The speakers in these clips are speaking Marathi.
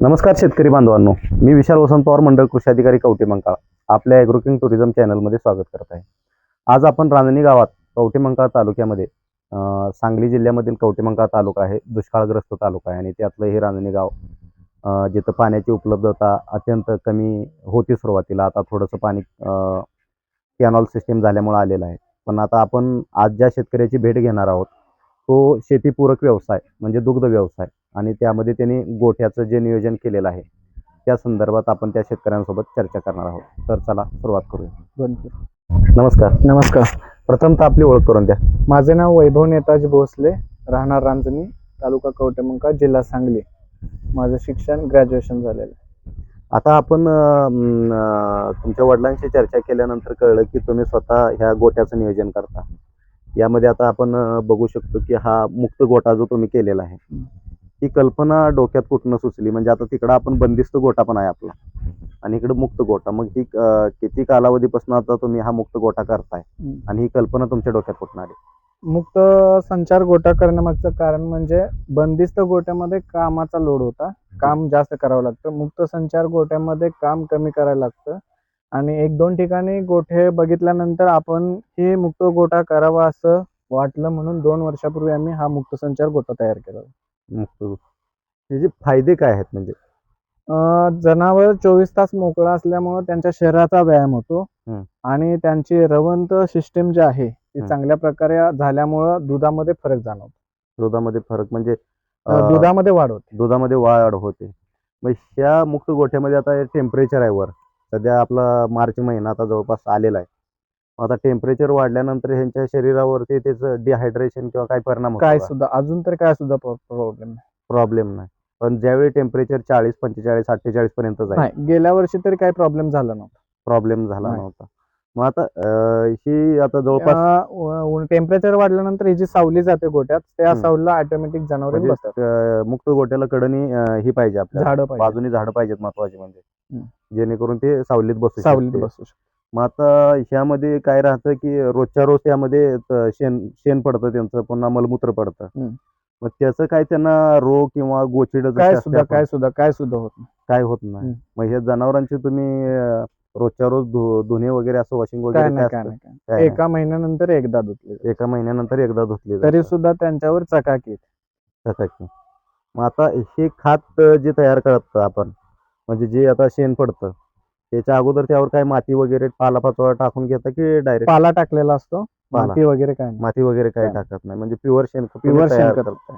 नमस्कार शेतकरी बांधवांनो. मी विशाल वसंत पवार मंडळ कृषी अधिकारी कवटी मंकाळ. आपल्या ॲग्रोकिंग टुरिझम चॅनलमध्ये स्वागत करत आहे. आज आपण रांजणी गावात कवटी मंकाळ तालुक्यामध्ये सांगली जिल्ह्यामधील कवटी मंकाळ तालुका आहे दुष्काळग्रस्त तालुका आहे आणि त्यातलं हे रांजणी गाव जिथं पाण्याची उपलब्धता अत्यंत कमी होती सुरुवातीला. आता थोडंसं पाणी कॅनॉल सिस्टीम झाल्यामुळे आलेलं आहे. पण आता आपण आज ज्या शेतकऱ्याची भेट घेणार आहोत तो शेतीपूरक व्यवसाय म्हणजे दुग्ध व्यवसाय आणि त्यामध्ये त्यांनी गोठ्याचं जे नियोजन केलेलं आहे त्या संदर्भात आपण त्या शेतकऱ्यांसोबत चर्चा करणार आहोत. तर चला सुरुवात करूया. नमस्कार. नमस्कार. प्रथमतः आपली ओळख करून द्या. माझे नाव वैभव नेताजी भोसले राहणार रांजणी तालुका कवटेमंका जिल्हा सांगली. माझं शिक्षण ग्रॅज्युएशन झालेलं आहे. आता आपण तुमच्या वडिलांशी चर्चा केल्यानंतर कळलं की तुम्ही स्वतः ह्या गोट्याचं नियोजन करता. यामध्ये आता आपण बघू शकतो की हा मुक्त गोठा जो तुम्ही केलेला आहे ही कल्पना डोक्यात कुठनं सुचली? म्हणजे आता तिकडं आपण बंदिस्त गोठा पण आहे आपला. आणि इकडे मुक्त गोठा. मग ही किती कालावधीपासून आता तुम्ही हा मुक्त गोठा करताय? आणि ही कल्पना तुमच्या डोक्यात कुठून आली? मुक्त संचार गोटा करण्यामागचं कारण म्हणजे बंदिस्त गोट्यामध्ये कामाचा लोड होता. काम जास्त करावं लागतं. मुक्त संचार गोट्यामध्ये काम कमी करायला लागतं. आणि एक दोन ठिकाणी गोठे बघितल्यानंतर आपण हे मुक्त गोटा करावा असं वाटलं म्हणून दोन वर्षापूर्वी आम्ही हा मुक्त संचार गोटा तयार केला. मुक्त त्याचे फायदे काय आहेत म्हणजे? जनावर चोवीस तास मोकळा असल्यामुळं त्यांच्या शरीराचा व्यायाम होतो. आणि त्यांची रवंत सिस्टीम जी आहे ती. चांगल्या प्रकारे झाल्यामुळं दुधामध्ये फरक जाणवतो. दुधामध्ये फरक म्हणजे दुधामध्ये वाढ होते. दुधामध्ये वाढ होते. मग ह्या मुक्त गोठ्यामध्ये आता टेम्परेचर आहे वर. सध्या आपला मार्च महिना आता जवळपास आलेला आहे. आता टेम्परेचर वाढल्यानंतर ह्यांच्या शरीरावरती त्याचं डिहायड्रेशन किंवा काय परिणाम काय सुद्धा अजून तर काय सुद्धा प्रॉब्लेम प्रॉब्लेम नाही पण ज्यावेळी टेम्परेचर चाळीस पंचेचाळीस अठ्ठेचाळीस पर्यंत जाईल नाही गेल्या वर्षी तरी काही प्रॉब्लेम झाला नव्हता प्रॉब्लेम झाला नाही. नव्हता मग आता अं, ही आता जवळपास टेम्परेचर वाढल्यानंतर ही जी सावली जाते गोट्यात त्या हम्म. सावलीला ऑटोमॅटिक जनावर म्हणजे बसतात अं, मुक्त गोट्याला कडणी अं, ही पाहिजे आपल्याला झाडं पाहिजे बाजूनी झाडं पाहिजेत महत्वाची म्हणजे हम्म. जेणेकरून ते सावलीत बसू सावलीत शकते. बसू शकतात. मग आता ह्यामध्ये काय राहतं की रोजच्या रोज त्यामध्ये त- शेण शेण पडतं त्यांचं पुन्हा मलमूत्र पडतं हम्म. मग त्याचं काय त्यांना रोग किंवा गोचिड काय सुद्धा काय सुद्धा काय सुद्धा होत नाही. काय होत नाही हम्म. मग ह्या जनावरांची तुम्ही अं, रोजच्या रोज धु- धुणे वगैरे असं वॉशिंग काय वगैरे नाही काय काय असतं? नाही काय काय नाही. एका महिन्यानंतर एकदा धुतले जाते. एका महिन्यानंतर एकदा धुतली तरी. सुद्धा त्यांच्यावर चकाकी येते. तसाची. मग आता हे खात अं, जे तयार करत आपण म्हणजे जे आता शेण पडतं त्याच्या अगोदर त्यावर काय माती वगैरे पालापाचोळा टाकून घेता की डायरेक्ट पाला टाकलेला असतो पाला. माती वगैरे काय नाही माती वगैरे काही काय? टाकत नाही म्हणजे प्युअर शेण Pure तयार शेणखत. करताय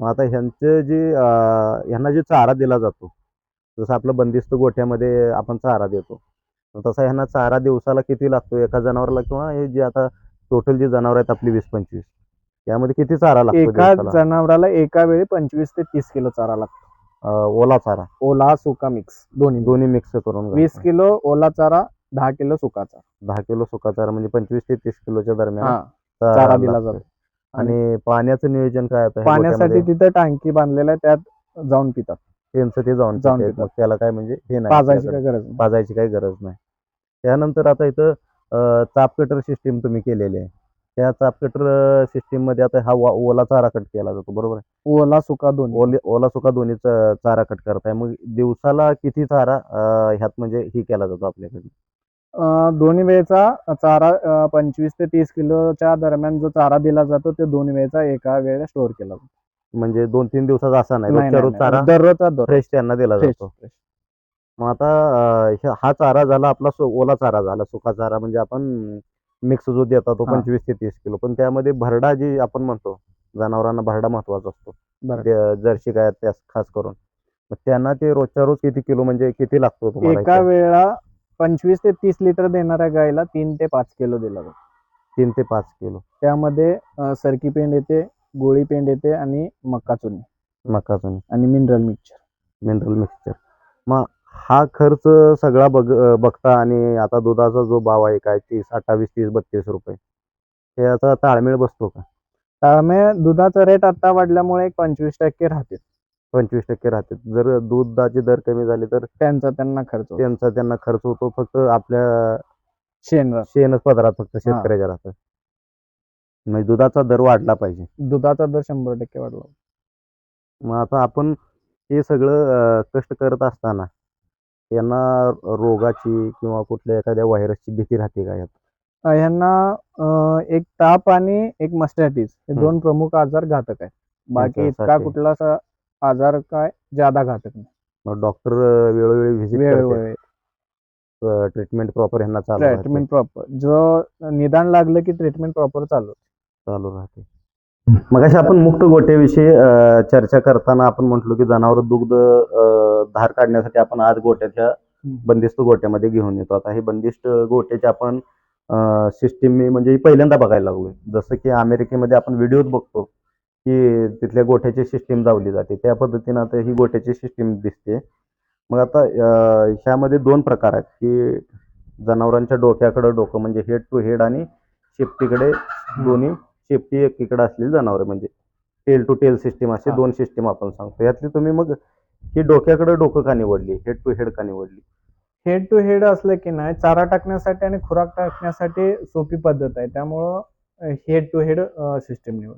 मग आता ह्यांचे जे अं, ह्यांना जे चारा दिला जातो जसं आपलं बंदिस्त गोठ्यामध्ये आपण चारा देतो तसा ह्यांना चारा दिवसाला किती लागतो एका जनावराला किंवा हे जे आता टोटल जी जनावर आहेत आपली वीस पंचवीस यामध्ये किती चारा लागतो एका दिवसाला? जनावराला एका वेळी पंचवीस ते तीस किलो चारा लागतो ओला चारा ओला सुका मिक्स दोन्ही दोन्ही मिक्स करून वीस. किलो ओला चारा दहा किलो सुका चारा दहा किलो सुका चारा म्हणजे पंचवीस ते तीस किलोच्या दरम्यान चारा दिला. जातो आणि पाण्याचं नियोजन काय ह्या पाण्यासाठी? तिथं टाकी बांधलेला आहे त्यात जाऊन पितात त्यांचं ते जाऊन जाऊन. मग त्याला काय म्हणजे हे नाही पाजायची. काय गरज पाजायची काही गरज नाही त्यानंतर आता इथं चाप कटर सिस्टीम तुम्ही केलेली आहे त्या चाप कटर सिस्टीममध्ये आता हा वा- ओला चारा कट केला जातो बरोबर आहे? ओला सुका दोन्ही ओले ओला सुका दोन्ही चा- चारा कट करताय. मग दिवसाला किती चारा अं, ह्यात म्हणजे ही केला जातो आपल्याकडे? अं, दोन्ही वेळेचा चारा अं, पंचवीस ते तीस किलोच्या दरम्यान जो चारा दिला जातो ते दोन्ही वेळेचा एका वेळेला स्टोअर केला जातो. म्हणजे दोन तीन दिवसाचा असा नाही. नाही, रोजच्या नाही, रोज चारा नाही. दररोजचा दर. फ्रेश त्यांना दिला जातो. मग आता अं, ह्या- हा चारा झाला आपला सु- ओला चारा झाला. सुका चारा म्हणजे आपण मिक्स जो देता तो हा. पंचवीस ते तीस किलो. पण त्यामध्ये भरडा जी आपण म्हणतो जनावरांना भरडा महत्त्वाचा असतो. बरं. जर्सी त्या खास करून. मग त्यांना ते रोजच्या रोज किती किलो म्हणजे किती लागतो तुम्हाला एका इथं? वेळा पंचवीस ते तीस लिटर देणाऱ्या गायला तीन ते पाच किलो दिला जातो. तीन ते पाच किलो. त्यामध्ये अं, सरकी पेंड येते गोळी पेंड येते आणि मक्का चुनी. मकाचं आणि मिनरल मिक्सचर. Mineral mixture. मग हा खर्च सगळा बघ बघता आणि आता दुधाचा जो भाव आहे काय तीस अठ्ठावीस तीस बत्तीस रुपये. याचा ताळमेळ बसतो का? त्यामुळे दुधाचा रेट आता वाढल्यामुळे एक पंचवीस टक्के राहते. पंचवीस टक्के राहते. जर दुधाचे दर कमी झाले तर त्यांचा त्यांना खर्च होतो. त्यांचा त्यांना खर्च होतो फक्त आपल्या शेण राहतं. शेणच पदरात फक्त शेतकऱ्याच्या राहतं म्हणजे दुधाचा दर वाढला पाहिजे. दुधाचा दर शंभर टक्के वाढला. मग आता आपण हे सगळं अं, कष्ट करत असताना यांना रोगाची किंवा कुठल्या एखाद्या व्हायरसची भीती राहते का यात? अ, ह्यांना अ, एक ताप आणि एक मस्टॅटिस हे. दोन प्रमुख आजार घातक आहेत. बाकी इतका याच्यासाठी. कुठला असा आजार काय ज्यादा घातक नाही. मग डॉक्टर वेळोवेळी व्हिजिट वेळोवेळी. ट्रीटमेंट प्रॉपर यांना चालू राहते. ट्रीटमेंट प्रॉपर जो निदान लागलं की ट्रीटमेंट प्रॉपर चालू. चालू राहते. मग अशा आपण मुक्त गोट्याविषयी चर्चा करताना आपण म्हटलो की जनावर दुग्ध धार काढण्यासाठी आपण आज गोट्याच्या बंदिस्त गोट्यामध्ये घेऊन येतो. आता हे बंदिस्त गोट्याचे आपण सिस्टीम मी म्हणजे ही पहिल्यांदा बघायला लागलोय जसं की अमेरिकेमध्ये आपण व्हिडिओत बघतो की तिथल्या गोठ्याची सिस्टीम लावली जाते. त्या पद्धतीनं आता ही गोट्याची सिस्टीम दिसते. मग आता ह्यामध्ये दोन प्रकार आहेत की जनावरांच्या डोक्याकडं डोकं म्हणजे हेड टू हेड आणि शेपटीकडे दोन्ही शेपटी एकीकडे असलेली जनावर म्हणजे टेल टू टेल सिस्टीम असे. दोन सिस्टीम आपण सांगतो. यातली तुम्ही मग ही डोक्याकडे डोकं का निवडली? हेड टू हेड का निवडली? हेड टू हेड असलं की नाही चारा टाकण्यासाठी आणि खुराक टाकण्यासाठी सोपी पद्धत आहे. त्यामुळं हेड टू हेड सिस्टीम निवड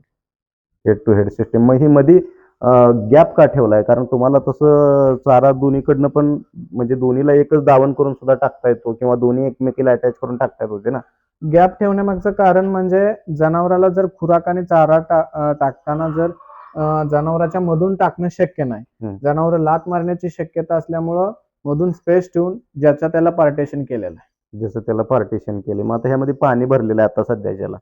हेड टू हेड सिस्टीम मग ही मध्ये गॅप का ठेवलाय? कारण तुम्हाला तसं चारा दोन्हीकडनं पण म्हणजे दोन्हीला एकच दावण करून सुद्धा टाकता येतो किंवा दोन्ही एकमेकीला अटॅच करून टाकता येत होते ना? गॅप ठेवण्यामागचं कारण म्हणजे जनावराला जर खुराक आणि चारा टाकताना जर जनावराच्या मधून टाकणं शक्य नाही. जनावर लात मारण्याची शक्यता असल्यामुळं मधून स्पेस ठेवून ज्याच्या त्याला पार्टेशन केलेलं आहे. जसं त्याला पार्टिशन केले. मग आता ह्यामध्ये पाणी भरलेलं आहे आता सध्याच्याला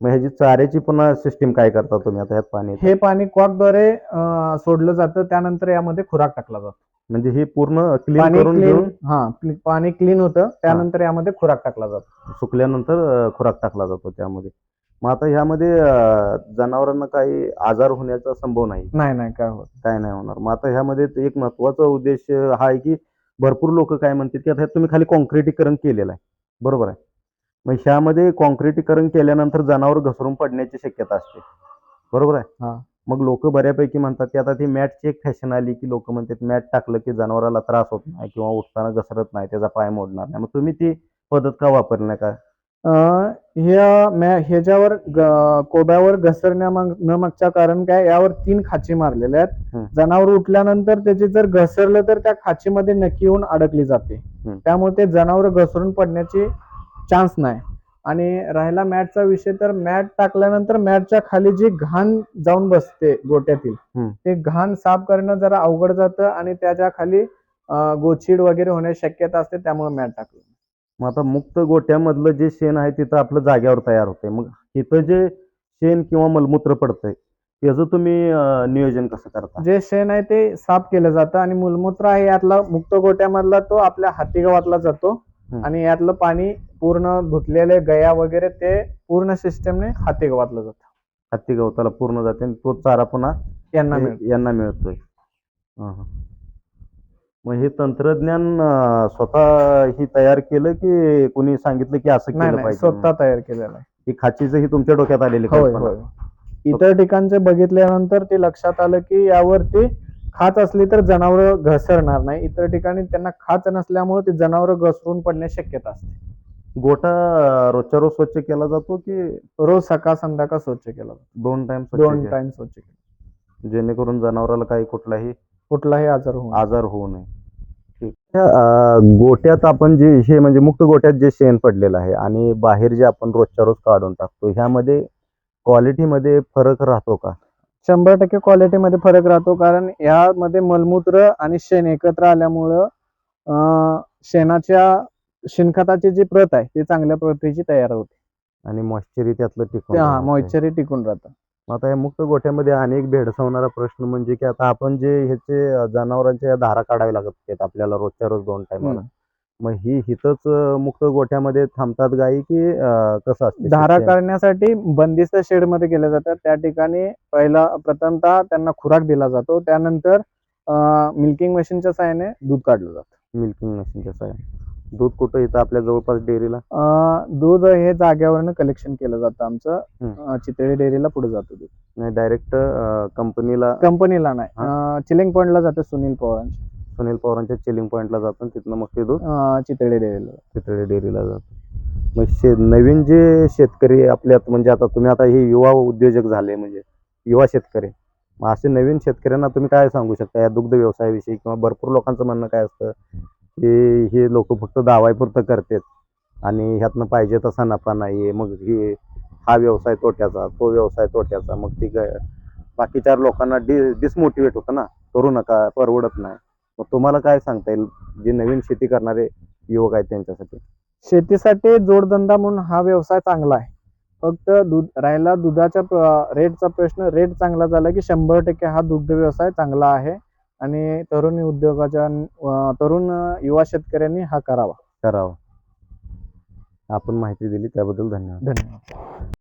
मग ह्याची चाऱ्याची पुन्हा सिस्टीम काय करता तुम्ही? आता ह्यात पाणी हे पाणी क्वाकद्वारे अं, सोडलं जातं. त्यानंतर यामध्ये खुराक टाकला जातो. म्हणजे हे पूर्ण क्लीन पाणी करून क्लीन घेऊन हा क्ली- पाणी क्लीन होतं. त्यानंतर यामध्ये खुराक टाकला जातो. सुकल्यानंतर अं, खुराक टाकला जातो त्यामध्ये. मग आता ह्यामध्ये अं, जनावरांना काही आजार होण्याचा संभव नाही. नाही नाही काय होत काय नाही होणार. मग आता ह्यामध्ये ते एक महत्त्वाचा उद्देश हा आहे की भरपूर लोक काय म्हणतात की आता ह्यात तुम्ही खाली कॉन्क्रिटीकरण केलेलं आहे. बरोबर आहे. मग ह्यामध्ये कॉन्क्रिटीकरण केल्यानंतर जनावर घसरून पडण्याची शक्यता असते. बरोबर आहे. हा. मग लोक बऱ्यापैकी म्हणतात की आता ती मॅटची एक फॅशन आली की लोक म्हणतात मॅट टाकलं की जनावराला त्रास होत नाही किंवा उठताना घसरत नाही त्याचा पाय मोडणार नाही. मग तुम्ही ती पद्धत का वापरली नाही? का ह्या मॅ- ह्याच्यावर कोब्यावर घसरण्या न मागच्या कारण काय यावर तीन खाची मारलेल्या आहेत. जनावर उठल्यानंतर त्याची जर घसरलं तर त्या खाचीमध्ये नक्की येऊन अडकली जाते. त्यामुळे ते जनावर घसरून पडण्याची चान्स नाही. आणि राहिला मॅटचा विषय तर मॅट टाकल्यानंतर मॅटच्या खाली जी घाण जाऊन बसते गोट्यातील. ते घाण साफ करणं जरा अवघड जातं आणि त्याच्याखाली गोचीड वगैरे होण्याची शक्यता असते त्यामुळे मॅट टाकलं मग आता मुक्त गोट्यामधलं जे शेण आहे तिथं आपलं जाग्यावर तयार होतंय मग तिथं जे शेण किंवा मलमूत्र पडतंय त्याचं तुम्ही नियोजन कसं करता जे शेण आहे ते साफ केलं जातं आणि मूलमूत्र आहे यातला मुक्त गोट्यामधला तो आपल्या हातीगावातला जातो हम्म. आणि यातलं पाणी पूर्ण धुतलेले गया वगैरे ते पूर्ण सिस्टमने हातीगावातलं जातं. हत्ती गवताला पूर्ण जाते आणि तो चारा पुन्हा यांना मिळतं. यांना मिळतोय. मग हे तंत्रज्ञान अं, स्वतः ही तयार केलं की कोणी सांगितलं की असं नाही केलं नाही पाहिजे स्वतः तयार केलेलं आहे. ही खाचीचं ही तुमच्या डोक्यात आलेली होय कल्पना. होय. इतर ठिकाणचे बघितल्यानंतर ते लक्षात आलं की यावरती खाच असली तर जनावर घसरणार नाही. इतर ठिकाणी त्यांना खाच नसल्यामुळे ते जनावर घसरून पडण्याची शक्यता असते. गोठा रोजच्या रोज स्वच्छ केला जातो की रोज सकाळ संध्याकाळ स्वच्छ केला जातो. दोन टाइम दोन टाइम स्वच्छ केला. जेणेकरून जनावराला काही कुठलाही कुठलाही आजार होऊ नये. आजार होऊ नये. ठीक. त्या, अं, गोट्यात आपण जे हे म्हणजे मुक्त गोट्यात जे शेण पडलेलं आहे आणि बाहेर जे आपण रोजच्या रोज काढून टाकतो ह्यामध्ये क्वालिटीमध्ये फरक राहतो का? शंभर टक्के क्वालिटीमध्ये फरक राहतो कारण यामध्ये मलमूत्र आणि शेण एकत्र आल्यामुळं शेणाच्या शेणखताची जी प्रत आहे ती चांगल्या प्रतीची तयार होते आणि मॉइश्चरी त्यातलं टिकून हा. मॉइश्चरी टिकून राहतं आता या मुक्त गोठ्यामध्ये अनेक भेडसावणारा प्रश्न म्हणजे की आता आपण जे ह्याचे जनावरांच्या धारा काढाव्या लागत आहेत आपल्याला रोजच्या रोज दोन हम्म. मग ही हिथंच मुक्त गोठ्यामध्ये थांबतात गायी की कसं असते? धारा? काढण्यासाठी बंदिस्त शेडमध्ये केले जातात. त्या ठिकाणी पहिला प्रथमतः त्यांना खुराक दिला जातो. त्यानंतर मिल्किंग मशीनच्या साहाय्याने दूध काढलं जातं. मिल्किंग मशीनच्या साह्याने दूध कुठं इथं आपल्या जवळपास डेअरीला? दूध हे जाग्यावरनं कलेक्शन केलं जातं आमचं. चितळी डेअरीला पुढे जातं दूध. नाही डायरेक्ट कंपनीला कंपनीला नाही. चिलिंग पॉइंटला जातं सुनील पवारांच्या सुनील पवारांच्या चिलिंग पॉईंटला जातो आणि तिथनं मग ते दूध चितळी डेअरीला चितळे डेअरीला जातो. मग शे नवीन जे शेतकरी आपल्यात म्हणजे आता तुम्ही आता हे युवा उद्योजक झाले म्हणजे युवा शेतकरी. मग असे नवीन शेतकऱ्यांना तुम्ही काय सांगू शकता? या दुग्ध व्यवसायाविषयी किंवा भरपूर लोकांचं म्हणणं काय असतं? की हे लोक फक्त दावायपुरतं करतात आणि ह्यातनं पाहिजे तसा नफा नाही मग हे हा व्यवसाय तोट्याचा तो व्यवसाय तोट्याचा. मग ती काय बाकीच्या लोकांना डि डिसमोटिवेट होतं ना? करू नका परवडत नाही. मग तुम्हाला काय सांगता येईल? जे नवीन शेती करणारे युवक आहेत त्यांच्यासाठी. शेतीसाठी जोडधंदा म्हणून हा व्यवसाय चांगला आहे. फक्त दूध राहिला दुधाच्या रेटचा प्रश्न रेट चांगला झाला की शंभर टक्के हा दुग्ध व्यवसाय चांगला आहे आणि तरुण उद्योगाच्या तरुण युवा शेतकऱ्यांनी हा करावा. करावं. आपण माहिती दिली त्याबद्दल धन्यवाद. धन्यवाद.